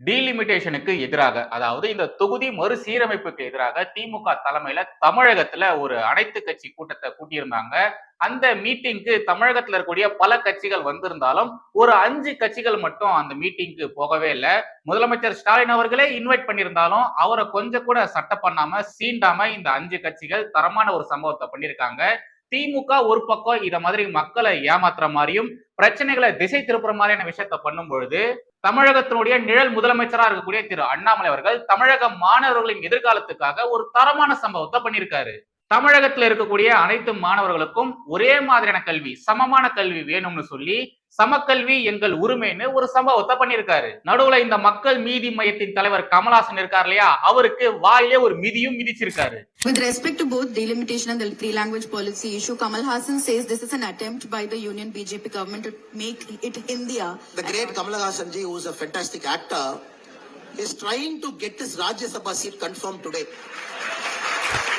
டீலிமிட்டேஷனுக்கு எதிராக அதாவது இந்த தொகுதி மறுசீரமைப்புக்கு எதிராக திமுக தலைமையில தமிழகத்துல ஒரு அனைத்து கட்சி கூட்டத்தை கூட்டியிருந்தாங்க. அந்த மீட்டிங்க்கு தமிழகத்துல இருக்கக்கூடிய பல கட்சிகள் வந்திருந்தாலும் ஒரு அஞ்சு கட்சிகள் மட்டும் அந்த மீட்டிங்க்கு போகவே இல்லை. முதலமைச்சர் ஸ்டாலின் அவர்களே இன்வைட் பண்ணியிருந்தாலும் அவரை கொஞ்சம் கூட சட்ட பண்ணாம சீண்டாம இந்த அஞ்சு கட்சிகள் தரமான ஒரு சம்பவத்தை பண்ணியிருக்காங்க. திமுக ஒரு பக்கம் இத மாதிரி மக்களை ஏமாத்துற மாதிரியும் பிரச்சனைகளை திசை திருப்புற மாதிரியான விஷயத்த பண்ணும் பொழுது தமிழகத்தினுடைய நிழல் முதலமைச்சரா இருக்கக்கூடிய திரு அண்ணாமலை அவர்கள் தமிழக மாணவர்களின் எதிர்காலத்துக்காக ஒரு தரமான சம்பவத்தை பண்ணியிருக்காரு. தமிழகத்துல இருக்கக்கூடிய அனைத்து மாணவர்களுக்கும் ஒரே மாதிரியான கல்வி சமமான கல்வி வேணும்னு சொல்லி சமக்கல்வி எங்கள் உரிமைன்னு ஒரு சம்பவத்தை பண்ணியிருக்காரு நடுவுல இந்த மக்கள் மீதி மையத்தின் தலைவர் கமலாசன் இருக்கார் இல்லையா அவருக்கு வாயிலே ஒரு மிதியும் மிதிச்சிருக்காரு With respect to both delimitation and the three language policy issue, Kamal Hassan says this is an attempt by the Union BJP government to make it India. The great Kamala Hassan ji, who is a fantastic actor, is trying to get his Rajya Sabha seat confirmed today.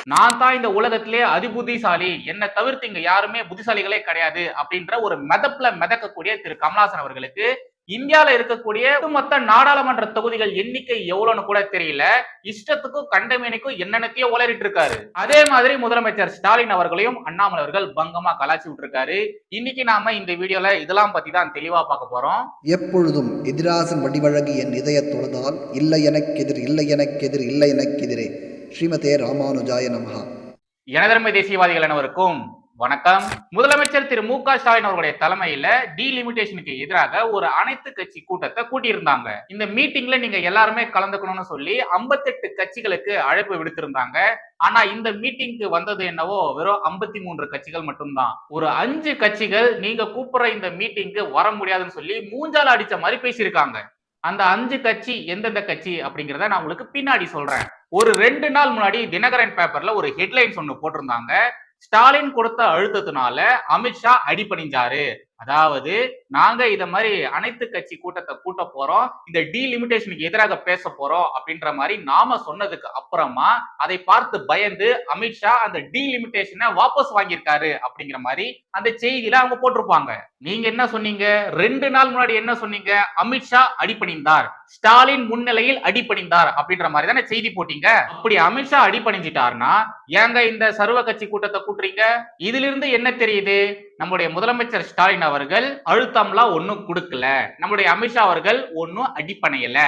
நான் தான் இந்த உலகத்திலே அதிபுத்திசாலி. என்னை தவிர்த்து இங்க யாருமே புத்திசாலிகளே கிடையாது அப்படின்ற ஒரு மெதப்புல மிதக்கக்கூடிய திரு கமலாசன் அவர்களுக்கு இந்தியால இருக்கக்கூடிய ஒட்டுமொத்த நாடாளுமன்ற தொகுதிகள் எண்ணிக்கை எவ்வளவுன்னு கூட தெரியல. இஷ்டத்துக்கும் கண்டமேனிக்கும் என்னென்னத்தையோ உளறிட்டு இருக்காரு. அதே மாதிரி முதலமைச்சர் ஸ்டாலின் அவர்களையும் அண்ணாமலை அவர்கள் பங்கமா கலாச்சி விட்டுருக்காரு. இன்னைக்கு நாம இந்த வீடியோல இதெல்லாம் பத்தி தான் தெளிவா பார்க்க போறோம். எப்பொழுதும் எதிராசன் வடிவழகு என் இதயத் தொழுதால் இல்லை எனக்கெதிர் இல்லை எனக்கெதிர் இல்லை எனக்கெதிரே ஸ்ரீமதே ராமானுஜாய நமஹா. எனதர்மை தேசியவாதிகள் அனைவருக்கும் வணக்கம். முதலமைச்சர் திரு மு க ஸ்டாலின் அவர்களுடைய தலைமையில டீலிமிட்டேஷனுக்கு எதிராக ஒரு அனைத்து கட்சி கூட்டத்தை கூட்டியிருந்தாங்க. இந்த மீட்டிங்ல நீங்க எல்லாருமே கலந்துக்கணும்னு சொல்லி 58 கட்சிகளுக்கு அழைப்பு விடுத்திருந்தாங்க. ஆனா இந்த மீட்டிங்க்கு வந்தது என்னவோ வெறும் 53 மூன்று கட்சிகள் மட்டும்தான். ஒரு அஞ்சு கட்சிகள் நீங்க கூப்பிடுற இந்த மீட்டிங்க்கு வர முடியாதுன்னு சொல்லி மூஞ்சால அடிச்ச மாதிரி பேசியிருக்காங்க. அந்த அஞ்சு கட்சி எந்தெந்த கட்சி அப்படிங்கிறத நான் உங்களுக்கு பின்னாடி சொல்றேன். ஒரு ரெண்டு நாள் முன்னாடி தினகரன் பேப்பர்ல ஒரு ஹெட்லைன்ஸ் ஒன்று போட்டிருந்தாங்க. ஸ்டாலின் கொடுத்த அழுத்தத்தினால அமித்ஷா அடிப்பணிஞ்சாரு அதாவது நாங்க இத மாதிரி அனைத்து கட்சி கூட்டத்தை கூட்ட போறோம். இந்த டீலிமிட்டேஷனுக்கு எதிராக பேச போறோம் அப்படின்ற மாதிரி நாம சொன்னதுக்கு அப்புறமா அதை பார்த்து பயந்து அமித்ஷா அந்த டீலிமிட்டேஷனை வாபஸ் வாங்கியிருக்காரு அப்படிங்கிற மாதிரி அந்த செய்தியில அவங்க போட்டிருப்பாங்க. நீங்க என்ன சொன்னீங்க? ரெண்டு நாள் முன்னாடி என்ன சொன்னீங்க? அமித்ஷா அடிப்பணிந்தார் ஸ்டாலின் முன்னிலையில் அடிப்பணிந்தார் அப்படின்ற மாதிரி தானே செய்தி போட்டீங்க? அப்படி அமித்ஷா அடிபணிஞ்சிட்டாருன்னா ஏங்க இந்த சர்வ கட்சி கூட்டத்தை கூட்டுறீங்க? இதுல இருந்து என்ன தெரியுது? நம்முடைய முதலமைச்சர் ஸ்டாலின் அவர்கள் அழுத்தம்லாம் ஒண்ணும் கொடுக்கல. நம்முடைய அமித்ஷா அவர்கள் ஒன்னும் அடிப்பணையல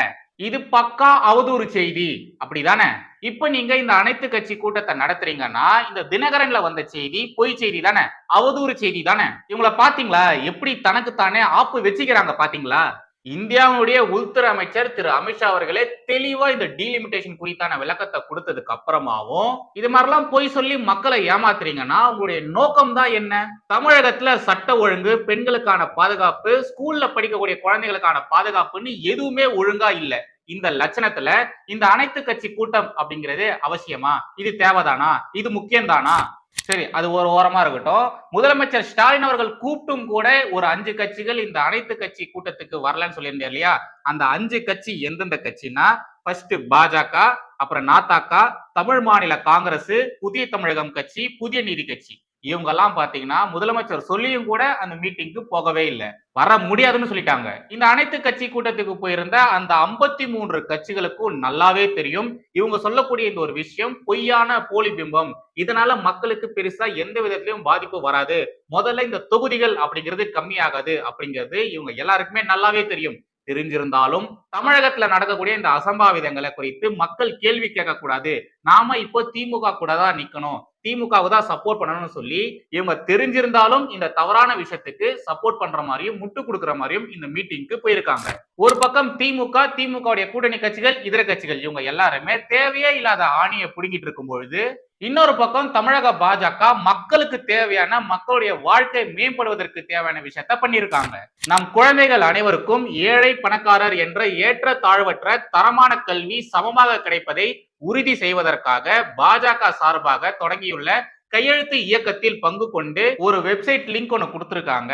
இது பக்கா அவதூறு செய்தி. அப்படிதானே? இப்ப நீங்க இந்த அனைத்து கட்சி கூட்டத்தை நடத்துறீங்கன்னா இந்த தினகரன்ல வந்த செய்தி பொய் செய்தி தானே அவதூறு செய்தி தானே இவங்கள பாத்தீங்களா? எப்படி தனக்குத்தானே ஆப்பு வச்சுக்கிறாங்க பாத்தீங்களா? இந்தியாவுடைய உள்துறை அமைச்சர் திரு அமித்ஷா அவர்களே தெளிவா இந்த டீலிமிட்டேஷன் குறித்தான விளக்கத்தை கொடுத்ததுக்கு அப்புறமாவும் இது மாதிரிலாம் போய் சொல்லி மக்களை ஏமாத்துறீங்கன்னா உங்களுடைய நோக்கம் தான் என்ன? தமிழகத்துல சட்ட ஒழுங்கு பெண்களுக்கான பாதுகாப்பு ஸ்கூல்ல படிக்கக்கூடிய குழந்தைகளுக்கான பாதுகாப்புன்னு எதுவுமே ஒழுங்கா இல்லை. இந்த லட்சணத்துல இந்த அனைத்து கட்சி கூட்டம் அப்படிங்கிறது அவசியமா? இது தேவைதானா? இது முக்கியம்தானா? சரி அது ஒரு ஓரமா இருக்கட்டும். முதலமைச்சர் ஸ்டாலின் அவர்கள் கூப்பிட்டும் கூட ஒரு அஞ்சு கட்சிகள் இந்த அனைத்து கட்சி கூட்டத்துக்கு வரலன்னு சொல்லியிருந்தேன் இல்லையா? அந்த அஞ்சு கட்சி எந்தெந்த கட்சினா ஃபர்ஸ்ட் பாஜக அப்புறம் நாத்தாக்கா தமிழ் மாநில காங்கிரஸ் புதிய தமிழகம் கட்சி புதிய நீதி கட்சி. இவங்க எல்லாம் பாத்தீங்கன்னா முதலமைச்சர் சொல்லியும் கூட அந்த மீட்டிங்க்கு போகவே இல்லை. வர முடியாதுன்னு சொல்லிட்டாங்க. இந்த அனைத்து கட்சி கூட்டத்துக்கு போயிருந்த அந்த 53 மூன்று கட்சிகளுக்கும் நல்லாவே தெரியும். இவங்க சொல்லக்கூடிய இந்த ஒரு விஷயம் பொய்யான போலி பிம்பம் இதனால மக்களுக்கு பெருசா எந்த விதத்திலையும் பாதிப்பு வராது. முதல்ல இந்த தொகுதிகள் அப்படிங்கிறது கம்மியாகாது அப்படிங்கிறது இவங்க எல்லாருக்குமே நல்லாவே தெரியும். தெரிஞ்சிருந்தாலும் தமிழகத்துல நடக்கக்கூடிய இந்த அசம்பாவிதங்களை குறித்து மக்கள் கேள்வி கேட்கக்கூடாது. நாம இப்போ திமுக கூட தான் நிக்கணும். திமுகவை தான் சப்போர்ட் பண்ணணும்னு சொல்லி இவங்க தெரிஞ்சிருந்தாலும் இந்த தவறான விஷயத்துக்கு சப்போர்ட் பண்ற மாதிரியும் முட்டு கொடுக்குற மாதிரியும் இந்த மீட்டிங்க்கு போயிருக்காங்க. ஒரு பக்கம் திமுக திமுகவுடைய கூட்டணி கட்சிகள் இதர கட்சிகள் இவங்க எல்லாருமே தேவையே இல்லாத ஆணியை பிடிங்கிட்டு இருக்கும் பொழுது இன்னொரு பக்கம் தமிழக பாஜக மக்களுக்கு தேவையான மக்களுடைய வாழ்க்கை மேம்படுவதற்கு தேவையான விஷயத்த பண்ணியிருக்காங்க. நம் குழந்தைகள் அனைவருக்கும் ஏழை பணக்காரர் என்ற ஏற்ற தாழ்வற்ற தரமான கல்வி சமமாக கிடைப்பதை உறுதி செய்வதற்காக பாஜக சார்பாக தொடங்கியுள்ள கையெழுத்து இயக்கத்தில் பங்கு கொண்டு ஒரு வெப்சைட் லிங்க் ஒன்று கொடுத்திருக்காங்க.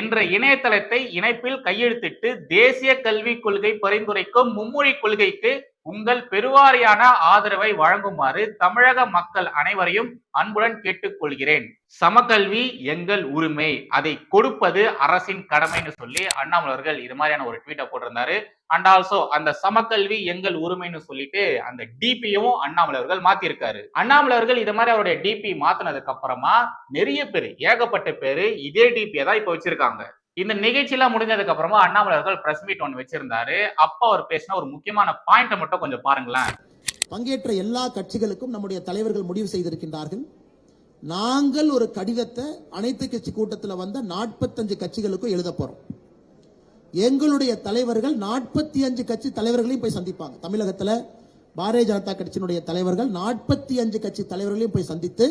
என்ற இணையதளத்தை இணைப்பில் கையெழுத்திட்டு தேசிய கல்விக் கொள்கை பரிந்துரைக்கும் மும்மொழி கொள்கைக்கு உங்கள் பெருவாரியான ஆதரவை வழங்குமாறு தமிழக மக்கள் அனைவரையும் அன்புடன் கேட்டுக்கொள்கிறேன். சமக்கல்வி எங்கள் உரிமை. அதை கொடுப்பது அரசின் கடமைன்னு சொல்லி அண்ணாமலர்கள் இது மாதிரியான ஒரு ட்வீட்டை போட்டிருந்தாரு. அண்ட் ஆல்சோ அந்த சமக்கல்வி எங்கள் உரிமைன்னு சொல்லிட்டு அந்த டிபியும் அண்ணாமலர்கள் மாத்திருக்காரு. அண்ணாமலர்கள் இது மாதிரி அவருடைய டிபி மாத்தினதுக்கு அப்புறமா நிறைய பேர் ஏகப்பட்ட பேரு இதே டிபியை தான் இப்ப வச்சிருக்காங்க. இந்த நிகழ்ச்சியெல்லாம் முடிஞ்சதுக்கு அப்புறமா அண்ணாமலை அவர்கள் பிரஸ் மீட் ஒன்று வச்சிருந்தாரு. அப்ப அவர் பேசின ஒரு முக்கியமான பாயிண்ட்டை மட்டும் கொஞ்சம் பாருங்களேன். பங்கேற்ற எல்லா கட்சிகளுக்கும் நம்முடைய தலைவர்கள் முடிவு செய்திருக்கின்றார்கள். நாங்கள் ஒரு கடிதத்தை அனைத்து கட்சி கூட்டத்தில் வந்த நாற்பத்தஞ்சு கட்சிகளுக்கும் எழுத போறோம். எங்களுடைய தலைவர்கள் நாற்பத்தி அஞ்சு கட்சி தலைவர்களையும் போய் சந்திப்பாங்க. தமிழகத்தில் பாரதிய ஜனதா கட்சியினுடைய தலைவர்கள் நாற்பத்தி அஞ்சு கட்சி தலைவர்களையும் போய் சந்தித்து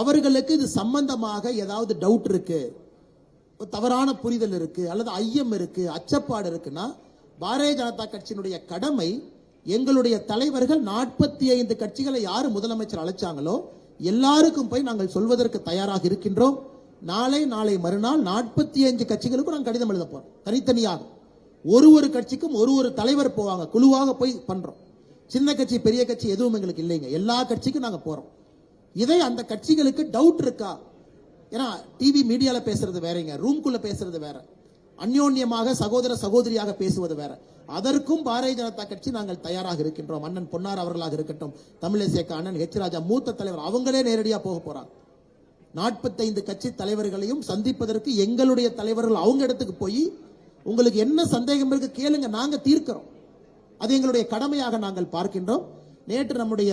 அவர்களுக்கு இது சம்பந்தமாக ஏதாவது டவுட் இருக்கு தவறான புரிதல் இருக்கு அல்லது ஐயம் இருக்கு அச்சப்பாடு இருக்குன்னா பாரதிய ஜனதா கட்சியினுடைய கடமை எங்களுடைய தலைவர்கள் நாற்பத்தி ஐந்து கட்சிகளை யார் முதலமைச்சர் அழைச்சாங்களோ எல்லாருக்கும் போய் நாங்கள் சொல்வதற்கு தயாராக இருக்கின்றோம். நாளை நாளை மறுநாள் நாற்பத்தி ஐந்து கட்சிகளுக்கும் நாங்கள் கடிதம் எழுத போறோம் தனித்தனியாக. ஒரு ஒரு கட்சிக்கும் ஒரு ஒரு தலைவர் போவாங்க குழுவாக போய் பண்றோம். சின்ன கட்சி பெரிய கட்சி எதுவும் எங்களுக்கு இல்லைங்க எல்லா கட்சிக்கும் நாங்கள் போறோம். இதை அந்த கட்சிகளுக்கு டவுட் இருக்கா? ஏன்னா டிவி மீடியாவில் பேசுறது வேறங்க ரூம்குள்ள பேசுறது வேற. அந்யோன்யமாக சகோதர சகோதரியாக பேசுவது வேற. அதற்கும் பாரதிய ஜனதா கட்சி நாங்கள் தயாராக இருக்கின்றோம். அண்ணன் பொன்னார் அவர்களாக இருக்கட்டும் தமிழிசேக்க அண்ணன் ஹெச் ராஜா மூத்த தலைவர் அவங்களே நேரடியாக போக போறாங்க. நாற்பத்தைந்து கட்சி தலைவர்களையும் சந்திப்பதற்கு எங்களுடைய தலைவர்கள் அவங்க இடத்துக்கு போய் உங்களுக்கு என்ன சந்தேகம் இருக்கு கேளுங்க நாங்க தீர்க்கிறோம். அது எங்களுடைய கடமையாக நாங்கள் பார்க்கின்றோம். நேற்று நம்முடைய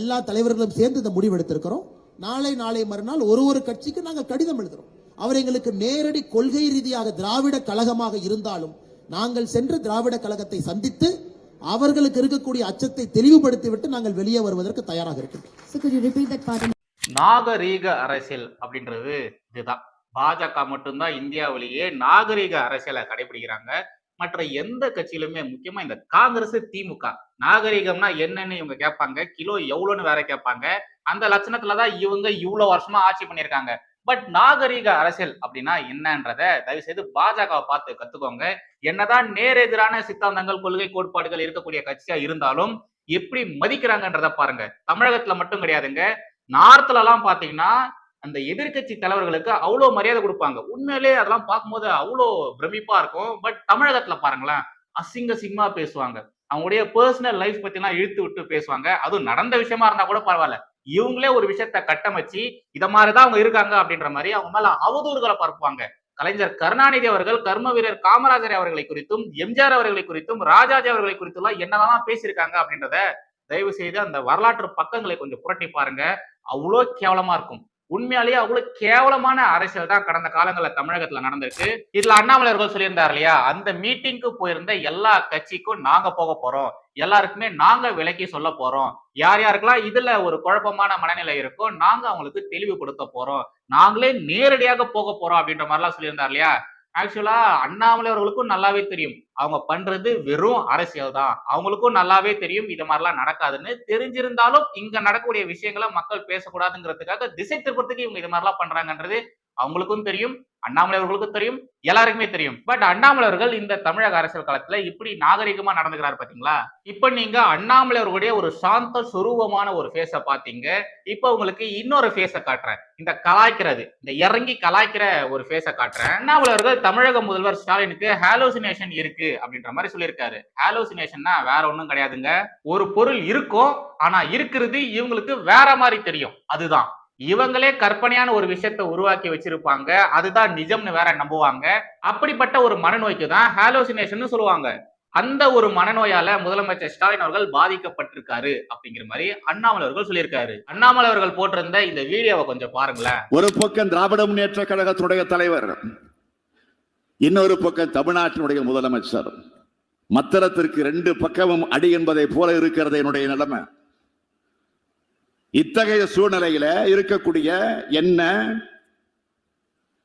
எல்லா தலைவர்களும் சேர்ந்து இந்த முடிவெடுத்திருக்கிறோம் நாளை நாளை மறுநாள் ஒரு ஒரு கட்சிக்கு நாங்கள் கடிதம் எழுதுறோம். அவர் எங்களுக்கு நேரடி கொள்கை ரீதியாக திராவிட கழகமாக இருந்தாலும் நாங்கள் சென்று திராவிட கழகத்தை சந்தித்து அவர்களுக்கு இருக்கக்கூடிய அச்சத்தை தெளிவுபடுத்திவிட்டு நாங்கள் வெளியே வருவதற்கு தயாராக இருக்கின்றோம். So could you repeat that part? நாகரீக அரசியல் அப்படின்றது இதுதான். பாஜக மட்டும்தான் இந்தியாவிலேயே நாகரீக அரசியலை கடைபிடிக்கிறாங்க. மற்ற எந்த கட்சியிலுமே முக்கியமா இந்த காங்கிரஸ் திமுக நாகரிகம்னா என்னன்னு இவங்க கேட்பாங்க கிலோ எவ்வளோன்னு வேற கேட்பாங்க. அந்த லட்சணத்துலதான் இவங்க இவ்வளவு வருஷமா ஆட்சி பண்ணியிருக்காங்க. பட் நாகரீக அரசியல் அப்படின்னா என்னன்றத தயவு செய்து பாஜகவை பார்த்து கத்துக்கோங்க. என்னதான் நேரெதிரான சித்தாந்தங்கள் கொள்கை கோட்பாடுகள் இருக்கக்கூடிய கட்சியா இருந்தாலும் எப்படி மதிக்கிறாங்கன்றத பாருங்க. தமிழகத்துல மட்டும் கிடையாதுங்க. நார்த்ல எல்லாம் பாத்தீங்கன்னா அந்த எதிர்க்கட்சி தலைவர்களுக்கு அவ்வளோ மரியாதை கொடுப்பாங்க. உண்மையிலே அதெல்லாம் பார்க்கும்போது அவ்வளோ பிரமிப்பா இருக்கும். பட் தமிழகத்துல பாருங்களேன் அசிங்க சிங்கமா பேசுவாங்க. அவங்களுடைய பர்சனல் லைஃப் பத்திலாம் இழுத்து விட்டு பேசுவாங்க. அதுவும் நடந்த விஷயமா இருந்தா கூட பரவாயில்ல. இவங்களே ஒரு விஷயத்த கட்டமைச்சு இத மாதிரிதான் அவங்க இருக்காங்க அப்படின்ற மாதிரி அவங்க மேல அவதூறுகளை பரப்புவாங்க. கலைஞர் கருணாநிதி அவர்கள் கர்ம வீரர் காமராஜர் அவர்களை குறித்தும் எம்ஜிஆர் அவர்களை குறித்தும் ராஜாஜி அவர்களை குறித்தும் எல்லாம் என்னெல்லாம் பேசியிருக்காங்க அப்படின்றத தயவு செய்து அந்த வரலாற்று பக்கங்களை கொஞ்சம் புரட்டி பாருங்க. அவ்வளோ கேவலமா இருக்கும். உண்மையாலேயே அவ்வளவு கேவலமான அரசியல் தான் கடந்த காலங்களில் தமிழகத்துல நடந்திருக்கு. இதுல அண்ணாமலை அவர்கள் சொல்லியிருந்தார் இல்லையா? அந்த மீட்டிங்க்கு போயிருந்த எல்லா கட்சிக்கும் நாங்க போக போறோம். எல்லாருக்குமே நாங்க விலக்கி சொல்ல போறோம். யார் யாருக்கெல்லாம் இதுல ஒரு குழப்பமான மனநிலை இருக்கோ நாங்க அவங்களுக்கு தெளிவுபடுத்த போறோம். நாங்களே நேரடியாக போக போறோம் அப்படின்ற மாதிரிலாம் சொல்லியிருந்தார் இல்லையா? ஆக்சுவலா அண்ணாமலை அவர்களுக்கும் நல்லாவே தெரியும். அவங்க பண்றது வெறும் அரசியல் தான். அவங்களுக்கும் நல்லாவே தெரியும். இது மாதிரிலாம் நடக்காதுன்னு தெரிஞ்சிருந்தாலும் இங்க நடக்கக்கூடிய விஷயங்களை மக்கள் பேசக்கூடாதுங்கிறதுக்காக திசை திருப்பத்துக்கு இவங்க இது மாதிரிலாம் பண்றாங்கன்றது அவங்களுக்கும் தெரியும் அண்ணாமலை அவர்களுக்கும் தெரியும் எல்லாருக்குமே தெரியும். பட் அண்ணாமலை அவர்கள் இந்த தமிழக அரசியல் காலத்துல இப்படி நாகரிகமா நடந்துக்கிறாரு பாத்தீங்களா? இப்ப நீங்க அண்ணாமலை அவர்களுடைய ஒரு சாந்த சுரூபமான ஒரு ஃபேஸ பாத்தீங்க. இப்ப உங்களுக்கு இன்னொரு ஃபேஸ காட்டுறேன். இந்த கலாய்க்கிறது இந்த இறங்கி கலாய்க்கிற ஒரு ஃபேஸ காட்டுறேன். அண்ணாமலை அவர்கள் தமிழக முதல்வர் ஸ்டாலினுக்கு ஹாலோசினேஷன் இருக்கு அப்படின்ற மாதிரி சொல்லியிருக்காரு. ஹாலோசினேஷன்னா வேற ஒண்ணும் கிடையாதுங்க. ஒரு பொருள் இருக்கும் ஆனா இருக்கிறது இவங்களுக்கு வேற மாதிரி தெரியும். அதுதான். இவங்களே கற்பனையான ஒரு விஷயத்த உருவாக்கி வச்சிருப்பாங்க. அதுதான் நிஜம்னு வேற நம்புவாங்க. அப்படிப்பட்ட ஒரு மனநோய்க்கு தான் ஹாலோசினேஷன் சொல்லுவாங்க. அந்த ஒரு மனநோயால முதலமைச்சர் ஸ்டாலின் அவர்கள் பாதிக்கப்பட்டிருக்காரு அப்படிங்கிற மாதிரி அண்ணாமலை அவர்கள் சொல்லியிருக்காரு. அண்ணாமலை அவர்கள் போட்டிருந்த இந்த வீடியோவை கொஞ்சம் பாருங்களேன். ஒரு பக்கம் திராவிட முன்னேற்ற கழகத்துடைய தலைவர் இன்னொரு பக்கம் தமிழ்நாட்டினுடைய முதலமைச்சர். மத்தளத்திற்கு ரெண்டு பக்கமும் அடி என்பதை போல இருக்கிறது என்னுடைய நிலைமை. இத்தகைய சூழ்நிலையில இருக்கக்கூடிய என்ன?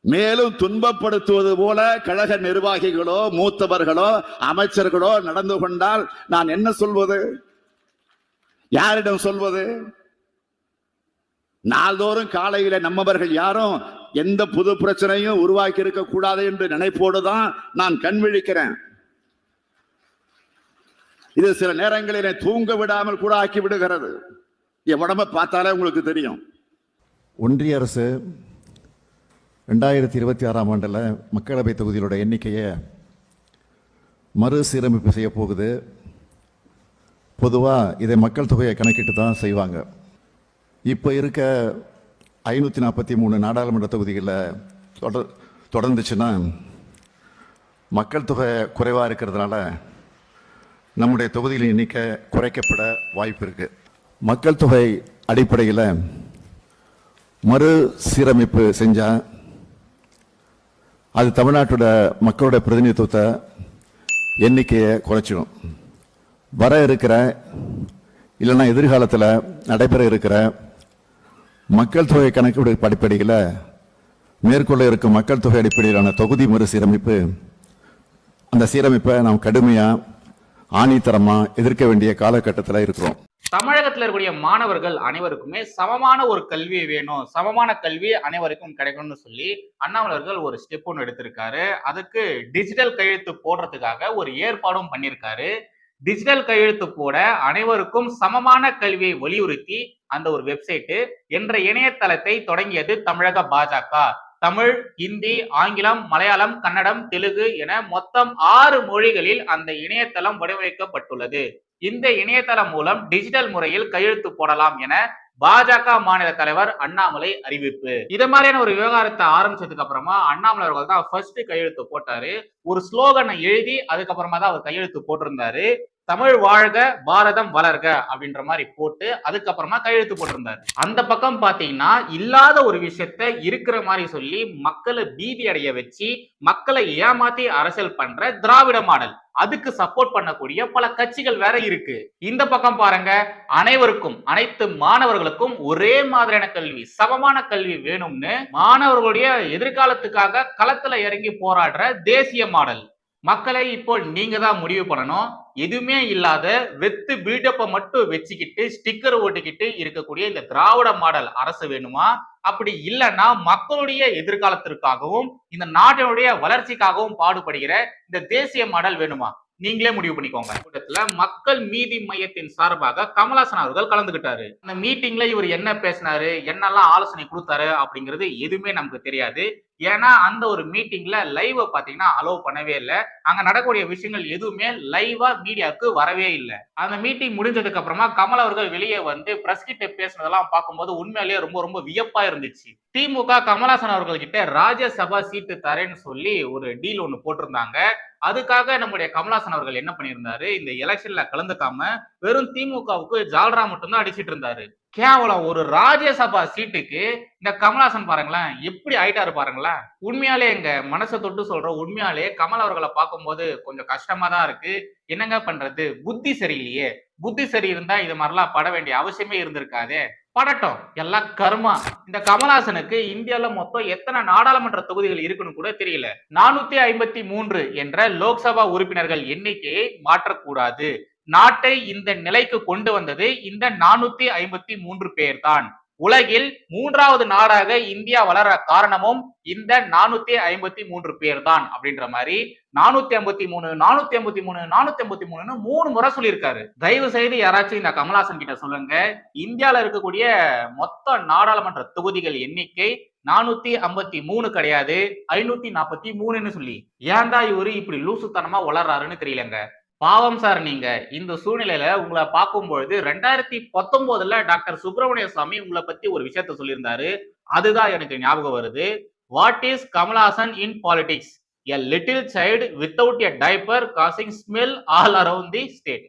மேலும் துன்பப்படுத்துவது போல கழக நிர்வாகிகளோ மூத்தவர்களோ அமைச்சர்களோ நடந்து கொண்டால் நான் என்ன சொல்வது? யாரிடம் சொல்வது? நாள்தோறும் காலையில நம்மவர்கள் யாரும் எந்த புது பிரச்சனையும் உருவாக்கி இருக்க கூடாது என்று நினைப்போடு தான் நான் கண் விழிக்கிறேன். இது சில நேரங்களில் தூங்க விடாமல் கூட ஆக்கி விடுகிறது. என் உடம்ப பார்த்தாலே உங்களுக்கு தெரியும். ஒன்றிய அரசு ரெண்டாயிரத்தி இருபத்தி ஆறாம் ஆண்டில் மக்களவை தொகுதிகளோட எண்ணிக்கையை மறுசீரமைப்பு செய்ய போகுது. பொதுவாக இதை மக்கள் தொகையை கணக்கிட்டு தான் செய்வாங்க. இப்போ இருக்க ஐநூற்றி நாற்பத்தி மூணு நாடாளுமன்ற தொகுதிகளில் தொடர் தொடர்ந்துச்சுன்னா மக்கள் தொகை குறைவாக இருக்கிறதுனால நம்முடைய தொகுதிகளின் எண்ணிக்கை குறைக்கப்பட வாய்ப்பு இருக்குது மக்கள் தொகை அடிப்படையில் மறு சீரமைப்பு செஞ்சால் அது தமிழ்நாட்டோட மக்களோட பிரதிநிதித்துவத்தை எண்ணிக்கையை குறைச்சிடும் வர இருக்கிற இல்லைன்னா எதிர்காலத்தில் நடைபெற இருக்கிற மக்கள் தொகை கணக்கு அடிப்படையில் மேற்கொள்ள இருக்கும் மக்கள் தொகை அடிப்படையிலான தொகுதி மறுசீரமைப்பு அந்த சீரமைப்பை நாம் கடுமையாக ஆணித்தரமாக எதிர்க்க வேண்டிய காலகட்டத்தில் இருக்கிறோம். தமிழகத்தில் இருக்கக்கூடிய மாணவர்கள் அனைவருக்குமே சமமான ஒரு கல்வி வேணும். சமமான கல்வி அனைவருக்கும் கிடைக்கணும்னு சொல்லி அண்ணாமலர்கள் ஒரு ஸ்டெப் ஒன்று எடுத்திருக்காரு. அதுக்கு டிஜிட்டல் கையெழுத்து போடுறதுக்காக ஒரு ஏற்பாடும் பண்ணியிருக்காரு. டிஜிட்டல் கையெழுத்து போட அனைவருக்கும் சமமான கல்வியை வலியுறுத்தி அந்த ஒரு வெப்சைட்டு என்ற இணையதளத்தை தொடங்கியது தமிழக பாஜக. தமிழ் ஹிந்தி ஆங்கிலம் மலையாளம் கன்னடம் தெலுங்கு என மொத்தம் ஆறு மொழிகளில் அந்த இணையதளம் வடிவமைக்கப்பட்டுள்ளது. இந்த இணையதளம் மூலம் டிஜிட்டல் முறையில் கையெழுத்து போடலாம் என பாஜக மாநில தலைவர் அண்ணாமலை அறிவிப்பு. இது மாதிரியான ஒரு விவகாரத்தை ஆரம்பிச்சதுக்கு அப்புறமா அண்ணாமலை அவர்கள் தான் ஃபர்ஸ்ட் கையெழுத்து போட்டாரு. ஒரு ஸ்லோகனை எழுதி அதுக்கப்புறமா தான் அவர் கையெழுத்து போட்டிருந்தாரு. தமிழ் வாழ்க பாரதம் வளர்க அப்படின்ற மாதிரி போட்டு அதுக்கப்புறமா கையெழுத்து போட்டிருந்தாரு. அந்த பக்கம் பாத்தீங்கன்னா இல்லாத ஒரு விஷயத்த இருக்கிற மாதிரி சொல்லி மக்களை பீதி அடைய வச்சு மக்களை ஏமாத்தி அரசியல் பண்ற திராவிட மாடல். அதுக்கு சப்போர்ட் பண்ணக்கூடிய பல கட்சிகள் வேற இருக்கு. இந்த பக்கம் பாருங்க அனைவருக்கும் அனைத்து மாணவர்களுக்கும் ஒரே மாதிரியான கல்வி சமமான கல்வி வேணும்னு மாணவர்களுடைய எதிர்காலத்துக்காக களத்துல இறங்கி போராடுற தேசிய மாடல். மக்களை இப்போ நீங்க தான் முடிவு பண்ணணும். எதுவுமே இல்லாத வெத்து பில்டப்பை மட்டும் வச்சுக்கிட்டு ஸ்டிக்கர் ஓட்டிக்கிட்டு இருக்கக்கூடிய இந்த திராவிட மாடல் அரசு வேணுமா? அப்படி இல்லைன்னா மக்களுடைய எதிர்காலத்திற்காகவும் இந்த நாட்டினுடைய வளர்ச்சிக்காகவும் பாடுபடுகிற இந்த தேசிய மாடல் வேணுமா? நீங்களே முடிவு பண்ணிக்கோங்க. கூட்டத்துல மக்கள் மீதி மையத்தின் சார்பாக கமலாசன் அவர்கள் கலந்துகிட்டாரு. அந்த மீட்டிங்ல இவர் என்ன பேசினாரு? என்னெல்லாம் ஆலோசனை கொடுத்தாரு? அப்படிங்கிறது எதுவுமே நமக்கு தெரியாது. ஏன்னா அந்த ஒரு மீட்டிங்ல லைவ் பாத்தீங்கன்னா அலோவ் பண்ணவே இல்லை. அங்க நடக்கக்கூடிய விஷயங்கள் எதுவுமே லைவா மீடியாவுக்கு வரவே இல்லை. அந்த மீட்டிங் முடிஞ்சதுக்கு அப்புறமா கமல் அவர்கள் வெளியே வந்து பிரஸ் கிட்ட பேசுனதெல்லாம் பார்க்கும்போது உண்மையிலேயே ரொம்ப ரொம்ப வியப்பா இருந்துச்சு. திமுக கமலாசன் அவர்கள் கிட்ட ராஜ்யசபா சீட்டு தரேன்னு சொல்லி ஒரு டீல் ஒன்று போட்டிருந்தாங்க. அதுக்காக நம்முடைய கமலாசன் அவர்கள் என்ன பண்ணியிருந்தாரு? இந்த எலெக்ஷன்ல கலந்துக்காம வெறும் திமுகவுக்கு ஜால்ரா மட்டும்தான் அடிச்சிட்டு இருந்தாரு. கேவலம் ஒரு ராஜ்யசபா சீட்டுக்கு இந்த கமலாசன் பாருங்களேன் எப்படி ஆயிட்டாரு பாருங்களேன். உண்மையாலே எங்க மனசை தொட்டு சொல்றோம் உண்மையாலே கமல் அவர்களை பார்க்கும்போது கொஞ்சம் கஷ்டமா தான் இருக்கு. என்னங்க பண்றது? புத்தி சரியில்லையே. புத்தி சரி இருந்தா இது மாதிரிலாம் பட வேண்டிய அவசியமே இருந்திருக்காதே. படட்டும். எல்லாம் கர்மா. இந்த கமலாசனுக்கு இந்தியால மொத்தம் எத்தனை நாடாளுமன்ற தொகுதிகள் இருக்குன்னு கூட தெரியல. நானூத்தி ஐம்பத்தி மூன்று என்ற லோக்சபா உறுப்பினர்கள் எண்ணிக்கையை மாற்றக்கூடாது. நாட்டை இந்த நிலைக்கு கொண்டு வந்தது இந்த நானூத்தி ஐம்பத்தி மூன்று பேர் தான் உலகில் மூன்றாவது நாடாக இந்தியா வளர காரணமும் இந்த நானூத்தி ஐம்பத்தி மூன்று பேர் தான் அப்படின்ற மாதிரி நானூத்தி ஐம்பத்தி மூணு நானூத்தி ஐம்பத்தி மூணு நானூத்தி ஐம்பத்தி மூணுன்னு மூணு முறை சொல்லியிருக்காரு. தயவு செய்து யாராச்சும் இந்த கமலாசன் கிட்ட சொல்லுங்க. இந்தியால இருக்கக்கூடிய மொத்த நாடாளுமன்ற தொகுதிகள் எண்ணிக்கை நானூத்தி ஐம்பத்தி மூணு கிடையாது ஐநூத்தி நாற்பத்தி மூணுன்னு சொல்லி. ஏன்டா இவரு இப்படி லூசுத்தனமா வளர்றாருன்னு தெரியலங்க. பாவம் சார் நீங்க. இந்த சூழ்நிலையில உங்களை பார்க்கும்பொழுது ரெண்டாயிரத்தி பத்தொன்பதுல டாக்டர் சுப்பிரமணிய சுவாமி உங்களை பத்தி ஒரு விஷயத்த சொல்லியிருந்தாரு. அதுதான் எனக்கு ஞாபகம் வருது. What is Kamalhaasan in politics a little child without a diaper causing smell all around the state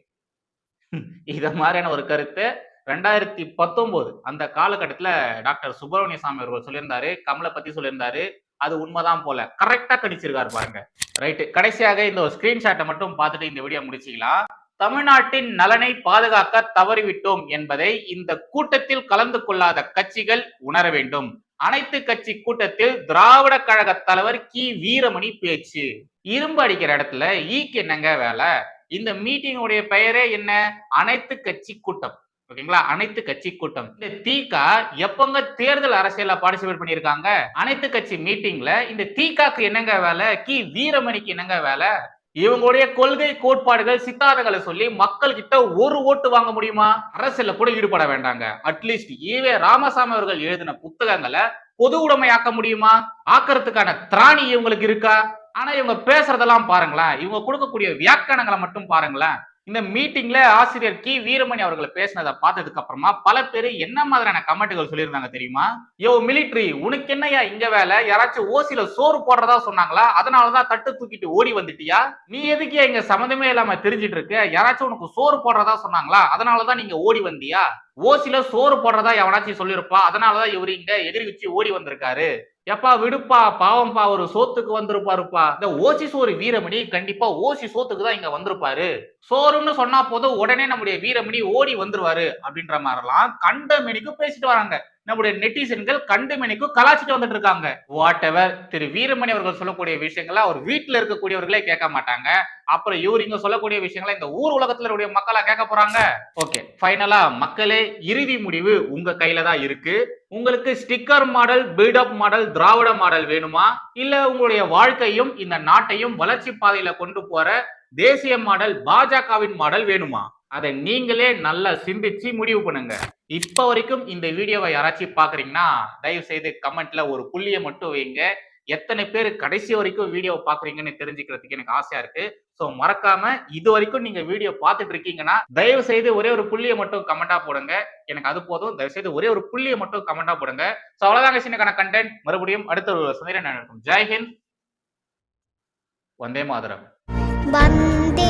இத மாதிரியான ஒரு கருத்து. ரெண்டாயிரத்தி பத்தொன்பது அந்த காலகட்டத்துல டாக்டர் சுப்பிரமணிய சாமி அவர்கள் சொல்லியிருந்தாரு. கமலை பத்தி சொல்லியிருந்தாரு. அது உண்மைதான் போல. கரெக்டா கணிச்சிருக்காரு பாருங்க. ரைட்டு கடைசியாக இந்த ஒரு ஸ்கிரீன்ஷாட்டை மட்டும் பார்த்துட்டு இந்த வீடியோ முடிச்சிக்கலாம் தமிழ்நாட்டின் நலனை பாதுகாக்க தவறிவிட்டோம் என்பதை இந்த கூட்டத்தில் கலந்து கொள்ளாத கட்சிகள் உணர வேண்டும். அனைத்து கட்சி கூட்டத்தில் திராவிட கழக தலைவர் கி. வீரமணி பேச்சு. இரும்பு அடிக்கிற இடத்துல ஈக்கு என்னங்க வேலை? இந்த மீட்டிங்குடைய பெயரே என்ன? அனைத்து கட்சி கூட்டம். ஓகேங்களா? அனைத்து கட்சி கூட்டம். இந்த தீகா எப்பங்க தேர்தல் அரசியல பார்ட்டிசிபேட் பண்ணியிருக்காங்க? அனைத்து கட்சி மீட்டிங்ல இந்த தீகாக்கு என்னங்க வேலை? கி. வீரமணிக்கு என்னங்க வேலை? இவங்களுடைய கொள்கை கோட்பாடுகள் சித்தாந்தங்களை சொல்லி மக்கள் கிட்ட ஒரு ஓட்டு வாங்க முடியுமா? அரசியல கூட ஈடுபட வேண்டாங்க. அட்லீஸ்ட் ஈவே ராமசாமி அவர்கள் எழுதின புத்தகங்களை பொது உடைமையாக்க முடியுமா? ஆக்கிறதுக்கான திராணி இவங்களுக்கு இருக்கா? ஆனா இவங்க பேசுறதெல்லாம் பாருங்களேன். இவங்க கொடுக்கக்கூடிய வியாக்கியானங்களை மட்டும் பாருங்களேன். இந்த மீட்டிங்ல ஆசிரியர் கி. வீரமணி அவர்களை பேசினதை பார்த்ததுக்கு அப்புறமா பல பேர் என்ன மாதிரியான கமெண்ட்டுகள் சொல்லியிருந்தாங்க தெரியுமா? யோ மிலிட்ரி உனக்கு என்னய்யா இங்க வேலை? யாராச்சும் ஓசில சோறு போடுறதா சொன்னாங்களா? அதனாலதான் தட்டு தூக்கிட்டு ஓடி வந்துட்டியா? நீ எதுக்கு இங்க சம்மந்தமே இல்லாம தெரிஞ்சிட்டு இருக்க? யாராச்சும் உனக்கு சோறு போடுறதா சொன்னாங்களா? அதனாலதான் நீங்க ஓடி வந்தியா? ஓசில சோறு போடுறதா எவனாச்சும் சொல்லியிருப்பா? அதனாலதான் இவரு இங்க எதிரி வச்சு ஓடி வந்திருக்காரு. எப்பா விடுப்பா பாவம்பா ஒரு சோத்துக்கு வந்திருப்பாருப்பா. இந்த ஓசி சோறு வீரமணி கண்டிப்பா ஓசி சோத்துக்கு தான் இங்க வந்திருப்பாரு. சோறுன்னு சொன்னா போதும் உடனே நம்முடைய வீரமணி ஓடி வந்துருவாரு அப்படின்ற மாதிரிலாம் கண்ட பேசிட்டு வராங்க. நம்முடைய நெட்டிசன்கள் கண்டுமணிக்கு கலாச்சிட்டு வந்துட்டு இருக்காங்க. வாட் எவர் திரு வீரமணி அவர்கள் சொல்லக்கூடிய விஷயங்களை அவர் வீட்டுல இருக்கக்கூடியவர்களே கேட்க மாட்டாங்க. அப்புறம் இவர் இங்க சொல்லக்கூடிய விஷயங்களை இந்த ஊர் உலகத்துல இருக்கக்கூடிய மக்களா கேட்க போறாங்க. ஓகே ஃபைனலா மக்களே இறுதி முடிவு உங்க கையில தான் இருக்கு. உங்களுக்கு sticker model buildup model Dravida model வேணுமா? இல்ல உங்களுடைய வாழ்க்கையும் இந்த நாட்டையும் வளர்ச்சி பாதையில கொண்டு போற தேசிய மாடல் பாஜகவின் மாடல் வேணுமா? அதை நீங்களே நல்லா சிந்திச்சு முடிவு பண்ணுங்க. இப்ப வரைக்கும் இந்த வீடியோவை யாராச்சும் பாக்குறீங்கன்னா தயவு செய்து கமெண்ட்ல ஒரு புள்ளியை மட்டும் வைங்க. எத்தனை பேர் கடைசி வரைக்கும் வீடியோ பாக்குறீங்கன்னு தெரிஞ்சுக்கிறதுக்கு எனக்கு ஆசையா இருக்கு. ஸோ மறக்காம இது வரைக்கும் நீங்க வீடியோ பார்த்துட்டு இருக்கீங்கன்னா தயவு செய்து ஒரே ஒரு புள்ளியை மட்டும் கமெண்டா போடுங்க. எனக்கு அது போதும். தயவு செய்து ஒரே ஒரு புள்ளியை மட்டும் கமெண்டா போடுங்க. சோ அவ்வளவுதாங்க சின்னக்கான கண்டென்ட் மறுபடியும் அடுத்த ஒரு சந்திரன் நடக்கும் ஜெய்ஹிந்த் வந்தே மாதரம். வந்தே